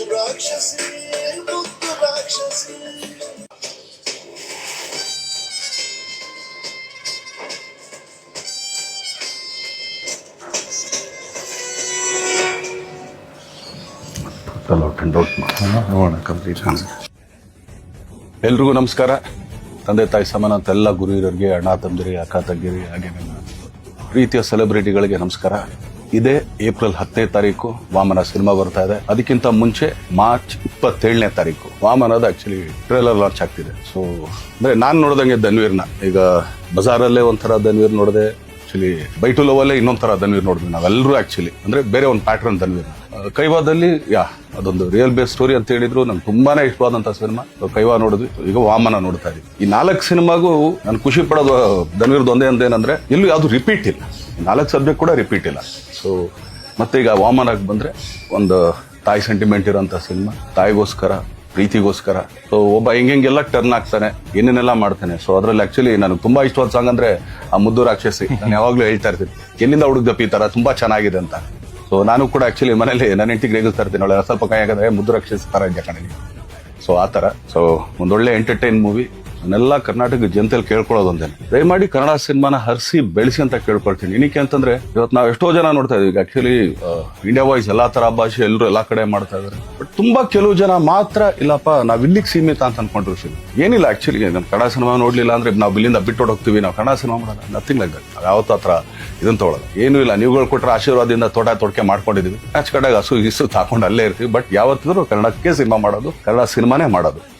ಮುದ್ದು ರಾಕ್ಷಸಿ ನೋಡೋಣ ಕಂಪ್ಲೀಟ್ ಎಲ್ರಿಗೂ ನಮಸ್ಕಾರ. ತಂದೆ, ತಾಯಿ, ಸಮಾನ ಅಂತ ಎಲ್ಲ ಗುರು ಅಣ್ಣ ತಂದಿರಿ ಅಕ್ಕ ತಂಗಿರಿ ಹಾಗೆ ನನ್ನ ಪ್ರೀತಿಯ ಸೆಲೆಬ್ರಿಟಿಗಳಿಗೆ ನಮಸ್ಕಾರ. ಇದೇ ಏಪ್ರಿಲ್ ಹತ್ತನೇ ತಾರೀಕು ವಾಮನ ಸಿನಿಮಾ ಬರ್ತಾ ಇದೆ. ಅದಕ್ಕಿಂತ ಮುಂಚೆ ಮಾರ್ಚ್ ಇಪ್ಪತ್ತೇಳನೇ ತಾರೀಕು ವಾಮನದ ಆಕ್ಚುಲಿ ಟ್ರೇಲರ್ ಲಾಂಚ್ ಆಗ್ತಿದೆ. ಸೊ ಅಂದ್ರೆ ನಾನು ನೋಡ್ದಂಗೆ ಧನ್ವೀರ್ನ. ಈಗ ಬಜಾರಲ್ಲೇ ಒಂಥರ ಧನ್ವೀರ್ ನೋಡಿದೆ ಆಕ್ಚುಲಿ ಬೈಟು ಲೋವಲ್ಲೇ ಇನ್ನೊಂಥರ ಧನ್ವೀರ್ ನೋಡಿದ್ವಿ ನಾವೆಲ್ಲರೂ ಆಕ್ಚುಲಿ ಅಂದ್ರೆ ಬೇರೆ ಒಂದು ಪ್ಯಾಟ್ರನ್ ಧನ್ವೀರ್. ಕೈವಾದಲ್ಲಿ, ಯಾ, ಅದೊಂದು ರಿಯಲ್ ಬೇಸ್ ಸ್ಟೋರಿ ಅಂತ ಹೇಳಿದ್ರು. ನಂಗೆ ತುಂಬಾನೇ ಇಷ್ಟವಾದಂತ ಸಿನಿಮಾ. ಕೈವಾ ನೋಡಿದ್ವಿ. ಈಗ ವಾಮನ ನೋಡ್ತಾ ಇದೀವಿ. ಈ ನಾಲ್ಕು ಸಿನಿಮಾಗೂ ನಾನು ಖುಷಿ ಪಡೋದು ಧನ್ವೀರ್ದು ಒಂದೇ ಅಂತ ಏನಂದ್ರೆ ಎಲ್ಲೂ ಯಾವುದು ರಿಪೀಟ್ ಇಲ್ಲ. ನಾಲ್ಕು ಸಬ್ಜೆಕ್ಟ್ ಕೂಡ ರಿಪೀಟ್ ಇಲ್ಲ. ಸೊ ಮತ್ತೆ ಈಗ ಆಗಿ ಬಂದರೆ ಒಂದು ತಾಯಿ ಸೆಂಟಿಮೆಂಟ್ ಇರೋಂಥ ಸಿನಿಮಾ ತಾಯಿಗೋಸ್ಕರ, ಪ್ರೀತಿಗೋಸ್ಕರ. ಸೊ ಒಬ್ಬ ಹೆಂಗೆಲ್ಲ ಟರ್ನ್ ಆಗ್ತಾನೆ, ಏನೇನೆಲ್ಲ ಮಾಡ್ತಾನೆ. ಸೊ ಅದರಲ್ಲಿ ಆಕ್ಚುಲಿ ನನಗೆ ತುಂಬಾ ಇಷ್ಟವಾದ ಸಾಂಗ್ ಅಂದ್ರೆ ಆ ಮುದ್ದು ರಾಕ್ಷಸಿ. ನಾನು ಯಾವಾಗಲೂ ಹೇಳ್ತಾ ಇರ್ತೀನಿ, ಎಲ್ಲಿಂದ ಹುಡುಗಪ್ಪ ಈ ತರ? ತುಂಬಾ ಚೆನ್ನಾಗಿದೆ ಅಂತ. ಸೊ ನಾನು ಕೂಡ ಆಕ್ಚುಲಿ ಮನೇಲಿ ನನ್ನ ಹೆಂಡತಿಗೆ ರೇಗಿಸ್ತಾ ಇರ್ತೀನಿ ಅವಳು ಸ್ವಲ್ಪ ಕೈ ಹಾಕಿದ್ರೆ ಮುದ್ದು ರಾಕ್ಷಸಿ ಥರ ಇದೆ ಕಣಿ ಸೊ ಆ ತರ. ಸೊ ಒಂದೊಳ್ಳೆ ಎಂಟರ್ಟೈನ್ ಮೂವಿ ನಾನೆಲ್ಲ ಕರ್ನಾಟಕ ಜನತೆಯಲ್ಲಿ ಕೇಳ್ಕೊಳ್ಳೋದೊಂದೇ ದಯಮಾಡಿ ಕನ್ನಡ ಸಿನಿಮಾನ ಹರಿಸಿ, ಬೆಳೆಸಿ ಅಂತ ಕೇಳ್ಕೊಳ್ತೀನಿ. ಏನಕ್ಕೆ ಅಂತಂದ್ರೆ, ಇವತ್ತು ನಾವು ಎಷ್ಟೋ ಜನ ನೋಡ್ತಾ ಇದೀವಿ ಆಕ್ಚುಲಿ ಇಂಡಿಯಾ ವಾಯ್ಸ್ ಎಲ್ಲಾ ತರ ಭಾಷೆ ಎಲ್ಲರೂ ಎಲ್ಲಾ ಕಡೆ ಮಾಡ್ತಾ ಇದಾರೆ ಬಟ್ ತುಂಬಾ ಕೆಲವು ಜನ ಮಾತ್ರ, ಇಲ್ಲಪ್ಪ, ನಾವ್ ಇಲ್ಲಿಗೆ ಸೀಮಿತ ಅಂತ ಅನ್ಕೊಂಡಿರ್ತೀವಿ ಏನಿಲ್ಲ ಆಕ್ಚುಲಿ ನಾನು ಕನ್ನಡ ಸಿನಿಮಾ ನೋಡ್ಲಿಲ್ಲ ಅಂದ್ರೆ ನಾವು ಇಲ್ಲಿಂದ ಬಿಟ್ಟು ಹೋಗ್ತೀವಿ. ನಾವು ಕನ್ನಡ ಸಿನಿಮಾ ಮಾಡಲ್ಲ. ನಥಿಂಗ್ ಲೈಕ್ ನಾವು ಯಾವತ್ತೂ ಹತ್ರ ಇದನ್ನ ತಗೊಳ್ಳೋದು ಏನು ಇಲ್ಲ. ನೀವುಗಳು ಕೊಟ್ಟರೆ ಆಶೀರ್ವಾದದಿಂದ ತೋಟ ತೊಡಕೆ ಮಾಡ್ಕೊಂಡಿದೀವಿ. ಕಡೆಗೆ ಹಸು ಇಸು ಹಾಕೊಂಡು ಅಲ್ಲೇ ಇರ್ತೀವಿ. ಬಟ್ ಯಾವತ್ತಿದ್ರು ಕನ್ನಡಕ್ಕೆ ಸಿನಿಮಾ ಮಾಡೋದು, ಕನ್ನಡ ಸಿನಿಮಾನೇ ಮಾಡೋದು.